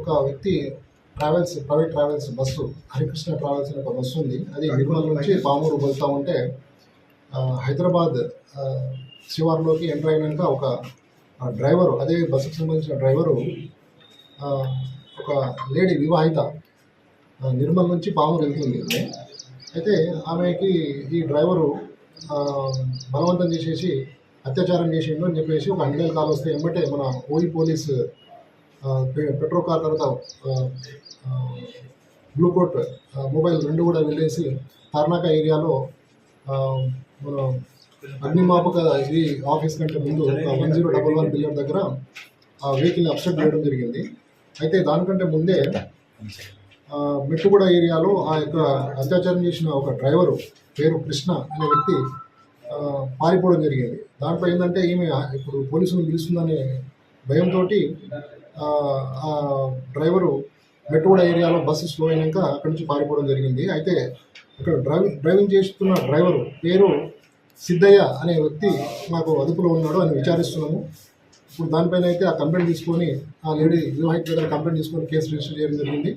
ఒక వ్యక్తి travels private travels bus Harikrishna travels అనే ఒక బస్సు ఉంది. అది నిర్మల్ నుంచి పామూరు వెళ్తూ ఉంటే హైదరాబాద్ శివార్లోకి ఎంటర్ అయినాక ఒక డ్రైవరు అదే బస్సుకు సంబంధించిన డ్రైవరు ఒక లేడీ వివాహిత నిర్మల్ నుంచి పామూరు వెళ్తుంది. అయితే ఆమెకి ఈ డ్రైవరు బలవంతం చేసేసి అత్యాచారం చేసిండు అని చెప్పేసి ఒక హండ్రెడ్ కాల్ వస్తే ఎమ్మటే మన ఓయి పోలీస్ పెట్రో కార్ తర్వాత బ్లూకోట్ మొబైల్ రెండు కూడా వెళ్ళేసి తార్నాక ఏరియాలో మన అగ్నిమాపక ఇది ఆఫీస్ కంటే ముందు one zero double one billion దగ్గర ఆ వెహికల్ని అప్సెట్ చేయడం జరిగింది. అయితే దానికంటే ముందే మెట్టుగూడ ఏరియాలో ఆ యొక్క అత్యాచారం చేసిన ఒక డ్రైవరు పేరు కృష్ణ అనే వ్యక్తి పారిపోవడం జరిగింది. దాంట్లో ఏంటంటే ఈమె ఇప్పుడు పోలీసులు పిలుస్తుందనే భయంతో ఆ డ్రైవరు మెట్టుగూడ ఏరియాలో బస్సు స్లో అయినాక అక్కడి నుంచి పారిపోవడం జరిగింది. అయితే ఇక్కడ డ్రైవింగ్ డ్రైవింగ్ చేస్తున్న డ్రైవరు పేరు సిద్ధయ్య అనే వ్యక్తి మాకు అదుపులో ఉన్నాడు అని విచారిస్తున్నాము. ఇప్పుడు దానిపైన అయితే ఆ కంప్లైంట్ తీసుకొని ఆ లేడీ వివాహిత దగ్గర కంప్లైంట్ తీసుకొని కేసు రిజిస్టర్ చేయడం జరిగింది.